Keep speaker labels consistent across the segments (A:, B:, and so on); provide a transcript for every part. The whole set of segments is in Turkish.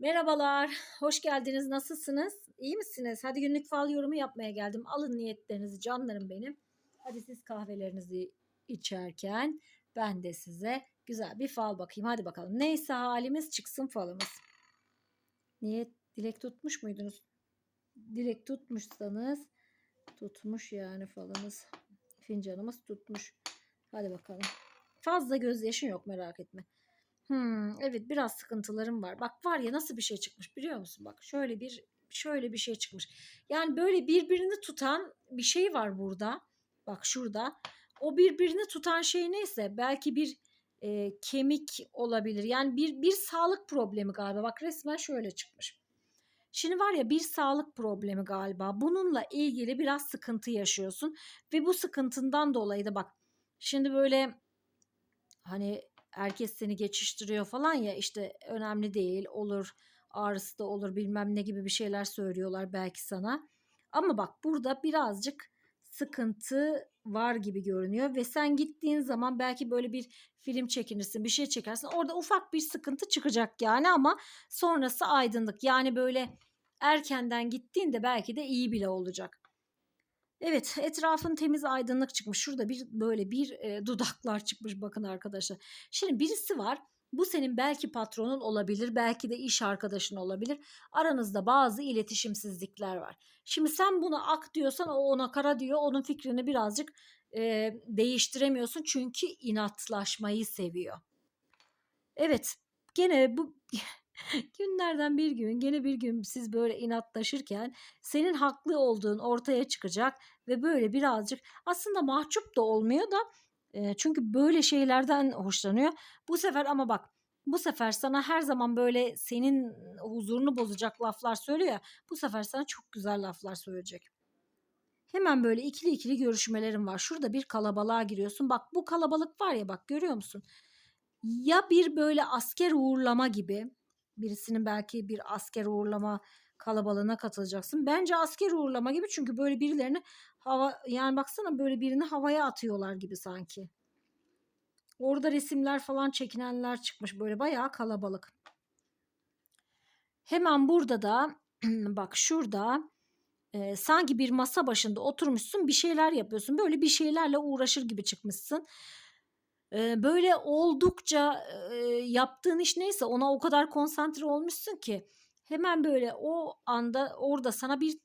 A: Merhabalar, hoş geldiniz. Nasılsınız? İyi misiniz? Hadi günlük fal yorumu yapmaya geldim. Alın niyetlerinizi canlarım benim. Hadi siz kahvelerinizi içerken ben de size güzel bir fal bakayım. Hadi bakalım. Neyse halimiz çıksın falımız. Niyet dilek tutmuş muydunuz? Dilek tutmuşsanız tutmuş yani falınız. Fincanımız tutmuş. Hadi bakalım. Fazla gözyaşın yok merak etme. Hmm, evet biraz sıkıntılarım var. Bak var ya nasıl bir şey çıkmış biliyor musun? Bak şöyle bir şöyle bir şey çıkmış. Yani böyle birbirini tutan bir şey var burada. Bak şurada. O birbirini tutan şey neyse belki bir e, kemik olabilir. Yani bir bir sağlık problemi galiba. Bak resmen şöyle çıkmış. Şimdi var ya bir sağlık problemi galiba. Bununla ilgili biraz sıkıntı yaşıyorsun ve bu sıkıntından dolayı da bak şimdi böyle hani herkes seni geçiştiriyor falan ya işte önemli değil olur ağrısı da olur bilmem ne gibi bir şeyler söylüyorlar belki sana. Ama bak burada birazcık sıkıntı var gibi görünüyor ve sen gittiğin zaman belki böyle bir film çekinirsin bir şey çekersin orada ufak bir sıkıntı çıkacak yani ama sonrası aydınlık yani böyle erkenden gittiğinde belki de iyi bile olacak. Evet etrafın temiz aydınlık çıkmış. Şurada bir böyle bir e, dudaklar çıkmış bakın arkadaşlar. Şimdi birisi var. Bu senin belki patronun olabilir, belki de iş arkadaşın olabilir. Aranızda bazı iletişimsizlikler var. Şimdi sen buna ak diyorsan o ona kara diyor. Onun fikrini birazcık e, değiştiremiyorsun çünkü inatlaşmayı seviyor. Evet, gene bu Günlerden bir gün gene bir gün siz böyle inatlaşırken senin haklı olduğun ortaya çıkacak ve böyle birazcık aslında mahcup da olmuyor da e, çünkü böyle şeylerden hoşlanıyor. Bu sefer ama bak bu sefer sana her zaman böyle senin huzurunu bozacak laflar söylüyor bu sefer sana çok güzel laflar söyleyecek. Hemen böyle ikili ikili görüşmelerim var. Şurada bir kalabalığa giriyorsun. Bak bu kalabalık var ya bak görüyor musun? Ya bir böyle asker uğurlama gibi birisinin belki bir asker uğurlama kalabalığına katılacaksın. Bence asker uğurlama gibi çünkü böyle birilerini hava yani baksana böyle birini havaya atıyorlar gibi sanki. Orada resimler falan çekinenler çıkmış böyle bayağı kalabalık. Hemen burada da bak şurada e, sanki bir masa başında oturmuşsun bir şeyler yapıyorsun. Böyle bir şeylerle uğraşır gibi çıkmışsın böyle oldukça yaptığın iş neyse ona o kadar konsantre olmuşsun ki hemen böyle o anda orada sana bir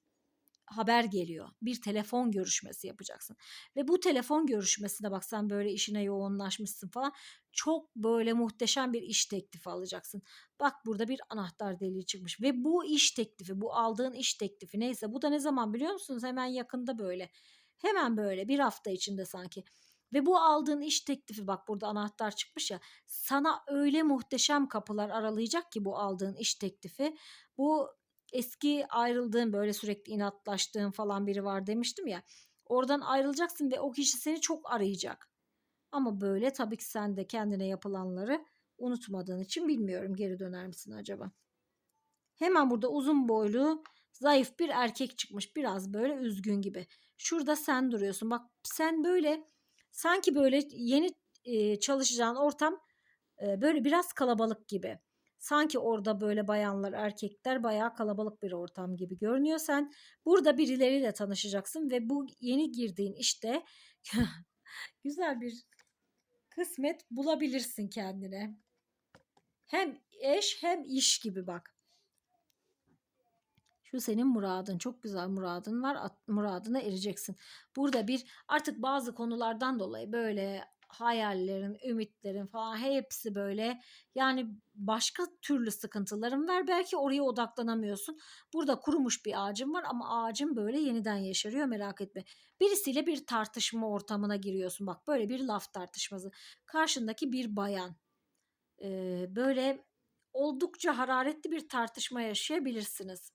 A: haber geliyor. Bir telefon görüşmesi yapacaksın. Ve bu telefon görüşmesine bak sen böyle işine yoğunlaşmışsın falan. Çok böyle muhteşem bir iş teklifi alacaksın. Bak burada bir anahtar deliği çıkmış. Ve bu iş teklifi, bu aldığın iş teklifi neyse bu da ne zaman biliyor musunuz? Hemen yakında böyle. Hemen böyle bir hafta içinde sanki ve bu aldığın iş teklifi bak burada anahtar çıkmış ya sana öyle muhteşem kapılar aralayacak ki bu aldığın iş teklifi. Bu eski ayrıldığın böyle sürekli inatlaştığın falan biri var demiştim ya. Oradan ayrılacaksın ve o kişi seni çok arayacak. Ama böyle tabii ki sen de kendine yapılanları unutmadığın için bilmiyorum geri döner misin acaba? Hemen burada uzun boylu zayıf bir erkek çıkmış biraz böyle üzgün gibi. Şurada sen duruyorsun. Bak sen böyle sanki böyle yeni e, çalışacağın ortam e, böyle biraz kalabalık gibi. Sanki orada böyle bayanlar, erkekler bayağı kalabalık bir ortam gibi görünüyor. Sen burada birileriyle tanışacaksın ve bu yeni girdiğin işte güzel bir kısmet bulabilirsin kendine. Hem eş hem iş gibi bak. Şu senin muradın. Çok güzel muradın var. Muradına ereceksin. Burada bir artık bazı konulardan dolayı böyle hayallerin, ümitlerin falan hepsi böyle yani başka türlü sıkıntıların var. Belki oraya odaklanamıyorsun. Burada kurumuş bir ağacın var ama ağacın böyle yeniden yeşeriyor merak etme. Birisiyle bir tartışma ortamına giriyorsun. Bak böyle bir laf tartışması. Karşındaki bir bayan. Ee, böyle oldukça hararetli bir tartışma yaşayabilirsiniz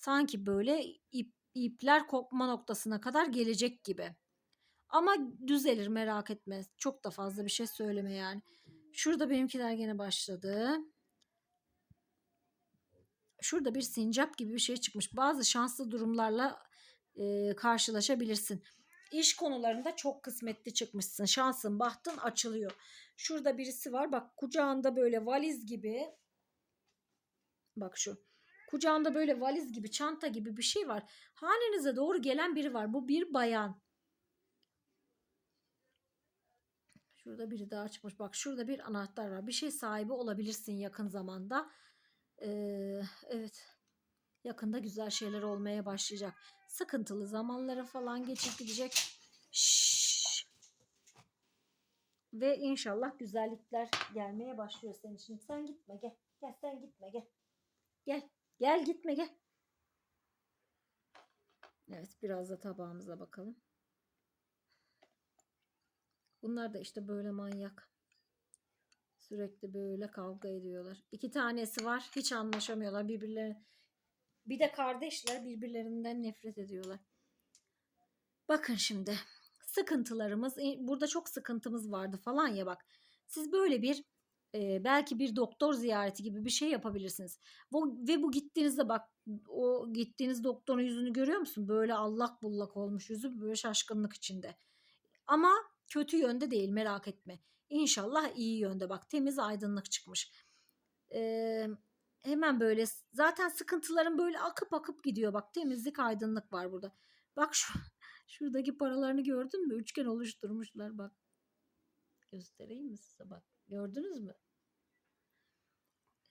A: sanki böyle ip, ipler kopma noktasına kadar gelecek gibi. Ama düzelir merak etme. Çok da fazla bir şey söyleme yani. Şurada benimkiler gene başladı. Şurada bir sincap gibi bir şey çıkmış. Bazı şanslı durumlarla e, karşılaşabilirsin. İş konularında çok kısmetli çıkmışsın. Şansın, bahtın açılıyor. Şurada birisi var. Bak kucağında böyle valiz gibi Bak şu. Kucağında böyle valiz gibi, çanta gibi bir şey var. Hanenize doğru gelen biri var. Bu bir bayan. Şurada biri daha çıkmış. Bak şurada bir anahtar var. Bir şey sahibi olabilirsin yakın zamanda. Ee, evet. Yakında güzel şeyler olmaya başlayacak. Sıkıntılı zamanları falan geçip gidecek. Şşş. Ve inşallah güzellikler gelmeye başlıyor senin için. Sen gitme gel. Gel sen gitme gel. Gel. Gel gitme gel. Evet biraz da tabağımıza bakalım. Bunlar da işte böyle manyak. Sürekli böyle kavga ediyorlar. İki tanesi var. Hiç anlaşamıyorlar birbirlerine. Bir de kardeşler birbirlerinden nefret ediyorlar. Bakın şimdi sıkıntılarımız burada çok sıkıntımız vardı falan ya bak. Siz böyle bir e, belki bir doktor ziyareti gibi bir şey yapabilirsiniz. Bu, ve bu gittiğinizde bak o gittiğiniz doktorun yüzünü görüyor musun? Böyle allak bullak olmuş yüzü böyle şaşkınlık içinde. Ama kötü yönde değil merak etme. İnşallah iyi yönde bak temiz aydınlık çıkmış. Ee, hemen böyle zaten sıkıntıların böyle akıp akıp gidiyor bak temizlik aydınlık var burada. Bak şu şuradaki paralarını gördün mü? Üçgen oluşturmuşlar bak. Göstereyim mi size bak. Gördünüz mü?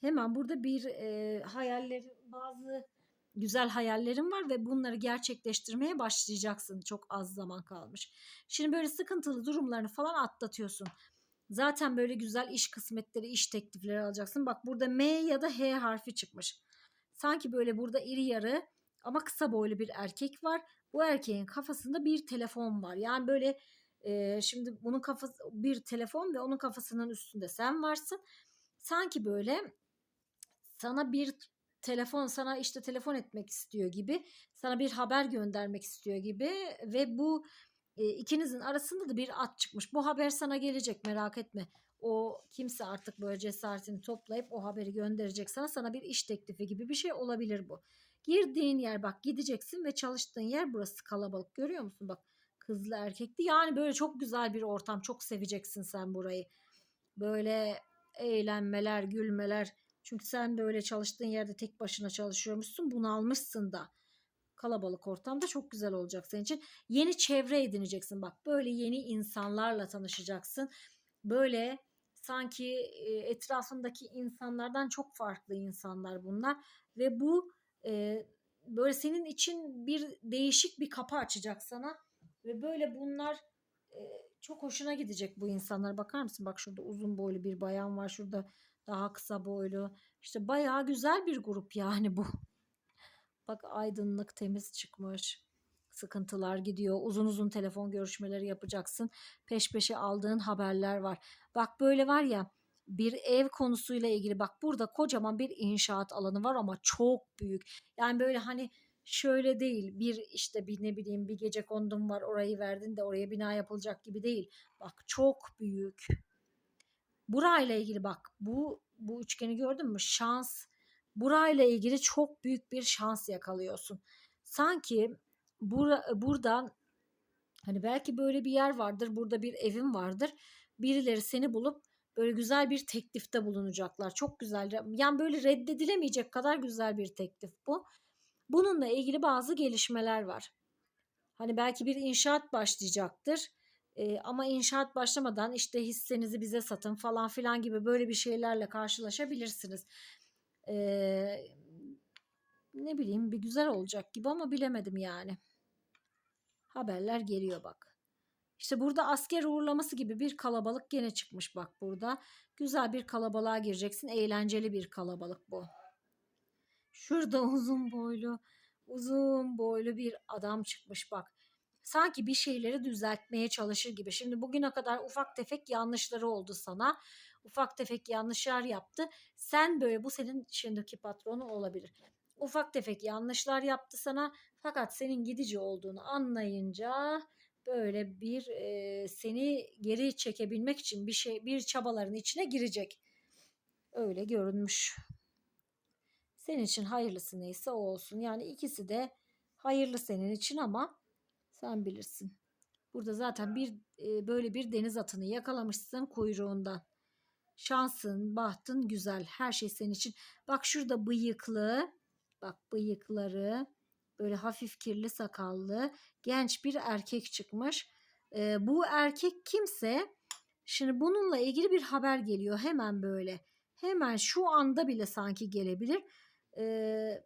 A: Hemen burada bir e, hayaller bazı güzel hayallerim var ve bunları gerçekleştirmeye başlayacaksın. Çok az zaman kalmış. Şimdi böyle sıkıntılı durumlarını falan atlatıyorsun. Zaten böyle güzel iş kısmetleri, iş teklifleri alacaksın. Bak burada M ya da H harfi çıkmış. Sanki böyle burada iri yarı ama kısa boylu bir erkek var. Bu erkeğin kafasında bir telefon var. Yani böyle e, şimdi bunun kafası bir telefon ve onun kafasının üstünde sen varsın. Sanki böyle sana bir telefon sana işte telefon etmek istiyor gibi sana bir haber göndermek istiyor gibi ve bu e, ikinizin arasında da bir at çıkmış. Bu haber sana gelecek merak etme. O kimse artık böyle cesaretini toplayıp o haberi gönderecek sana. Sana bir iş teklifi gibi bir şey olabilir bu. Girdiğin yer bak gideceksin ve çalıştığın yer burası kalabalık. Görüyor musun bak kızlı erkekli. Yani böyle çok güzel bir ortam. Çok seveceksin sen burayı. Böyle eğlenmeler, gülmeler. Çünkü sen böyle çalıştığın yerde tek başına çalışıyormuşsun. Bunu almışsın da kalabalık ortamda çok güzel olacak senin için. Yeni çevre edineceksin. Bak böyle yeni insanlarla tanışacaksın. Böyle sanki etrafındaki insanlardan çok farklı insanlar bunlar ve bu e, böyle senin için bir değişik bir kapı açacak sana ve böyle bunlar e, çok hoşuna gidecek bu insanlar. Bakar mısın? Bak şurada uzun boylu bir bayan var. Şurada daha kısa boylu. İşte bayağı güzel bir grup yani bu. Bak aydınlık temiz çıkmış. Sıkıntılar gidiyor. Uzun uzun telefon görüşmeleri yapacaksın. Peş peşe aldığın haberler var. Bak böyle var ya bir ev konusuyla ilgili bak burada kocaman bir inşaat alanı var ama çok büyük. Yani böyle hani şöyle değil bir işte bir ne bileyim bir gece kondum var orayı verdin de oraya bina yapılacak gibi değil. Bak çok büyük. Burayla ilgili bak bu bu üçgeni gördün mü? Şans. Burayla ilgili çok büyük bir şans yakalıyorsun. Sanki bura, buradan hani belki böyle bir yer vardır. Burada bir evin vardır. Birileri seni bulup böyle güzel bir teklifte bulunacaklar. Çok güzel. Yani böyle reddedilemeyecek kadar güzel bir teklif bu. Bununla ilgili bazı gelişmeler var. Hani belki bir inşaat başlayacaktır. E, ama inşaat başlamadan işte hissenizi bize satın falan filan gibi böyle bir şeylerle karşılaşabilirsiniz. E, ne bileyim bir güzel olacak gibi ama bilemedim yani. Haberler geliyor bak. İşte burada asker uğurlaması gibi bir kalabalık gene çıkmış bak burada. Güzel bir kalabalığa gireceksin. Eğlenceli bir kalabalık bu. Şurada uzun boylu, uzun boylu bir adam çıkmış bak sanki bir şeyleri düzeltmeye çalışır gibi. Şimdi bugüne kadar ufak tefek yanlışları oldu sana. Ufak tefek yanlışlar yaptı. Sen böyle bu senin şimdiki patronu olabilir. Ufak tefek yanlışlar yaptı sana fakat senin gidici olduğunu anlayınca böyle bir e, seni geri çekebilmek için bir şey bir çabaların içine girecek. Öyle görünmüş. Senin için hayırlısı neyse o olsun. Yani ikisi de hayırlı senin için ama sen bilirsin. Burada zaten bir e, böyle bir deniz atını yakalamışsın kuyruğundan. Şansın, bahtın güzel. Her şey senin için. Bak şurada bıyıklı. Bak bıyıkları. Böyle hafif kirli sakallı. Genç bir erkek çıkmış. Ee, bu erkek kimse şimdi bununla ilgili bir haber geliyor. Hemen böyle. Hemen şu anda bile sanki gelebilir. Ee,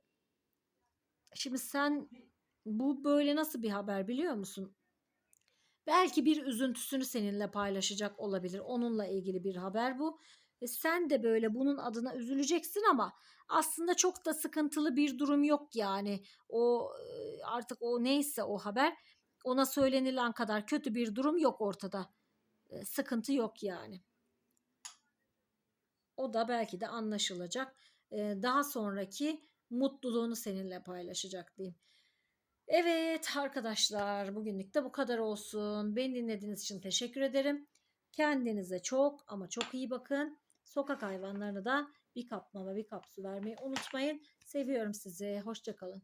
A: şimdi sen bu böyle nasıl bir haber biliyor musun? Belki bir üzüntüsünü seninle paylaşacak olabilir. Onunla ilgili bir haber bu. Ve sen de böyle bunun adına üzüleceksin ama aslında çok da sıkıntılı bir durum yok yani. O e, artık o neyse o haber ona söylenilen kadar kötü bir durum yok ortada. E, Sıkıntı yok yani. O da belki de anlaşılacak. Daha sonraki mutluluğunu seninle paylaşacak diyeyim. Evet arkadaşlar bugünlük de bu kadar olsun. Beni dinlediğiniz için teşekkür ederim. Kendinize çok ama çok iyi bakın. Sokak hayvanlarına da bir kap mama bir kap su vermeyi unutmayın. Seviyorum sizi. Hoşçakalın.